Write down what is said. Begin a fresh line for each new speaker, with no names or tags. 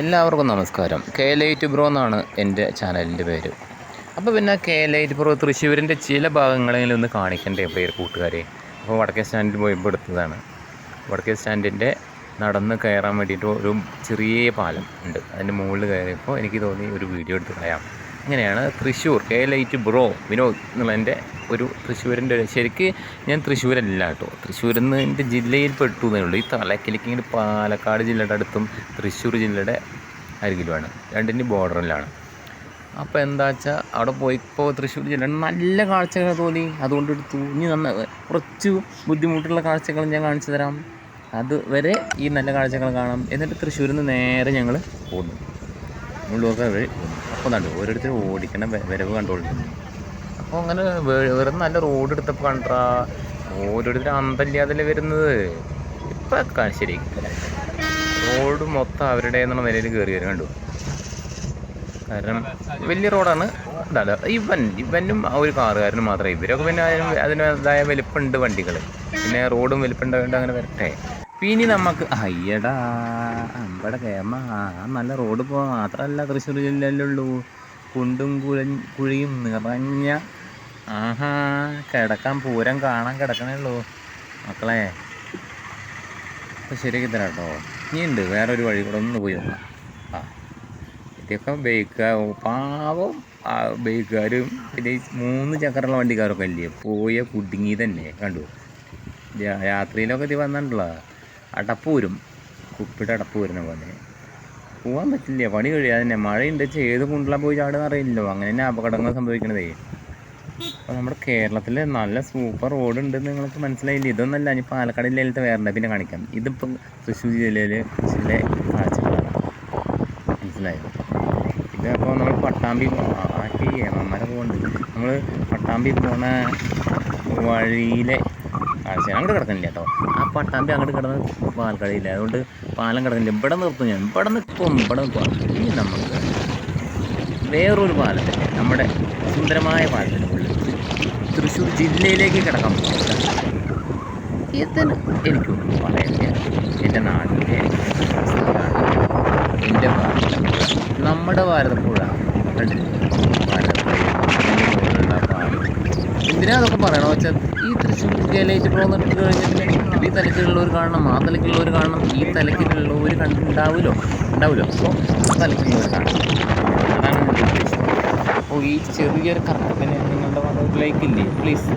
എല്ലാവർക്കും നമസ്കാരം. K light bro എന്നാണ് എന്റെ ചാനലിന്റെ പേര്. അപ്പോൾ പിന്നെ കെ ലൈറ്റ് ബ്രോ തൃശ്ശൂരിന്റെ ചില ഭാഗങ്ങളെങ്കിലും ഒന്ന് കാണിക്കണ്ടേ പേര് കൂട്ടുകാരെ? അപ്പോൾ വടക്കേ സ്റ്റാൻഡിൽ പോയപ്പോൾ എടുത്തതാണ്. വടക്കേ സ്റ്റാൻഡിന്റെ നടന്ന് കയറാൻ വേണ്ടിയിട്ട് ഒരു ചെറിയ പാലം ഉണ്ട്. അതിന്റെ മുകളിൽ കയറിയപ്പോൾ എനിക്ക് തോന്നി ഒരു വീഡിയോ എടുത്ത് കളയാം. അങ്ങനെയാണ് Thrissur K light bro Vinod എന്നുള്ള എന്റെ ഒരു തൃശ്ശൂരിന്റെ ശരിക്ക് ഞാൻ തൃശ്ശൂരല്ല കേട്ടോ. തൃശ്ശൂരിൽ നിന്ന് എന്റെ ജില്ലയിൽ പെട്ടു എന്നേ ഉള്ളൂ. ഈ തലക്കിലേക്ക് ഇങ്ങനെ പാലക്കാട് ജില്ലയുടെ അടുത്തും തൃശ്ശൂർ ജില്ലയുടെ അരികിലുമാണ്. രണ്ടിന്റെ ബോർഡറിലാണ് അപ്പോൾ എന്താ വെച്ചാൽ അവിടെ പോയിപ്പോൾ തൃശ്ശൂർ ജില്ല നല്ല കാഴ്ചകൾ തോന്നി. അതുകൊണ്ട് എടുത്തു ഇനി നന്ന കുറച്ച് ബുദ്ധിമുട്ടുള്ള കാഴ്ചകൾ ഞാൻ കാണിച്ചു തരാം. അതുവരെ ഈ നല്ല കാഴ്ചകൾ കാണാം. എന്നിട്ട് തൃശ്ശൂരിൽ നിന്ന് നേരെ ഞങ്ങൾ പോന്നു. പോന്നു അപ്പോൾ കണ്ടു ഓരോരുത്തർ ഓടിക്കണ വരവ് കണ്ടുകൊണ്ടിരുന്നു അപ്പോൾ അങ്ങനെ വേറെ നല്ല റോഡ് എടുത്തപ്പോൾ കണ്ടാ ഓരോരുത്തർ അന്തല്ലാതല്ലേ വരുന്നത്? ഇപ്പം ശരി. റോഡ് മൊത്തം അവരുടെ എന്നുള്ള നിലയിൽ കയറി വരും കണ്ടു? കാരണം വലിയ റോഡാണ്. ഇവൻ ഇവനും ആ ഒരു കാറുകാരനും മാത്രമേ ഇവരൊക്കെ പിന്നെ അതിന് അതിന്റെതായ വലിപ്പമുണ്ട് വണ്ടികൾ പിന്നെ റോഡും വലിപ്പമുണ്ടായതുകൊണ്ട് അങ്ങനെ വരട്ടെ. പിന്നെ നമുക്ക് അയ്യടാ അമ്പട കേമ. നല്ല റോഡ് പോ മാത്രമല്ല തൃശ്ശൂർ ജില്ലയിലുള്ളൂ. കുണ്ടും കുഴ കുഴിയും നിറഞ്ഞ ആഹാ കിടക്കാൻ പൂരം കാണാൻ കിടക്കണേ ഉള്ളൂ. മക്കളെ അപ്പോൾ ശരിയാക്കി തരാം കേട്ടോ ഇനിയുണ്ട് വേറൊരു വഴി കൂടെ ഒന്ന് പോയി നോക്കാം. ആ ഇതൊക്കെ ബൈക്ക് പാവം ബൈക്കുകാരും പിന്നെ മൂന്ന് ചക്രമുള്ള വണ്ടിക്കാരൊക്കെ അല്ലേ പോയ കുടുങ്ങി തന്നെ കണ്ടു? രാത്രിയിലൊക്കെ ഇത് വന്നിട്ടുള്ള അടപ്പ് വരും കുപ്പിയുടെ അടപ്പ് വരുന്ന പോലെ. പോകാൻ പറ്റില്ല. പണി കഴിയാതെ തന്നെ. മഴയുണ്ട് ഏത് കുണ്ടിലാ പോയി ചാടുന്ന അറിയില്ലല്ലോ. അങ്ങനെ തന്നെ അപകടങ്ങൾ സംഭവിക്കണതേ. അപ്പോൾ നമ്മുടെ കേരളത്തിൽ നല്ല സൂപ്പർ റോഡ് ഉണ്ടെന്ന് നിങ്ങൾക്ക് മനസ്സിലായില്ല? ഇതൊന്നല്ല ഇനി പാലക്കാട് ജില്ലയിലത്തെ വേറെ പിന്നെ കാണിക്കാം. ഇതിപ്പം തൃശ്ശൂർ ജില്ലയിൽ ചില കാഴ്ചകളാണ്. മനസ്സിലായോ? ഇത് അപ്പോൾ നമ്മൾ പട്ടാമ്പി ആക്കി അമ്മമാരൊക്കെ പോകുന്നുണ്ട് നമ്മൾ പട്ടാമ്പി പോണ വഴിയിലെ കാഴ്ച. അങ്ങോട്ട് കിടക്കുന്നില്ല കേട്ടോ. ആ പട്ടാമ്പി അങ്ങോട്ട് കിടന്ന് പാലക്കാടില്ല അതുകൊണ്ട് പാലം കിടക്കുന്നില്ല. ഇവിടെ നിർത്തും ഞാൻ. ഇവിടെ നിൽക്കും. ഇവിടെ നിൽക്കും. ഇനി നമുക്ക് വേറൊരു പാലത്തിന്റെ നമ്മുടെ സുന്ദരമായ പാലത്തിന്റെ ഉള്ളിൽ തൃശ്ശൂർ ജില്ലയിലേക്ക് കിടക്കാൻ പോകുന്നത് ഇതിന് എനിക്കൊന്നും പറയാനില്ല എന്റെ നാട്ടിലെ എന്റെ ഭാരതം നമ്മുടെ ഭാരതപ്പുഴ കണ്ടില്ലേ ഭാരതപ്പുഴ അതിന്റെ മുകളിലുള്ള പാലം അതൊക്കെ പറയണോ. വെച്ചാൽ ഈ തൃശ്ശൂർ ജില്ലയിലേക്ക് പോകുന്നിട്ട് കഴിഞ്ഞിട്ട് ഈ തലക്കിലുള്ളവർ കാണണം ആ തലക്കിലുള്ളവർ കാണണം ഈ തലക്കിലുള്ളവർ കണ്ടിട്ടുണ്ടാവുമല്ലോ ഉണ്ടാവുമല്ലോ അപ്പോൾ ആ തലക്കിലുള്ളവർ കാണണം. അതാണ് എന്റെ ഉദ്ദേശം. അപ്പോൾ ഈ ചെറിയൊരു കറക്കത്തിന് നിങ്ങളുടെ മതത്തിലേക്കില്ലേ? പ്ലീസ്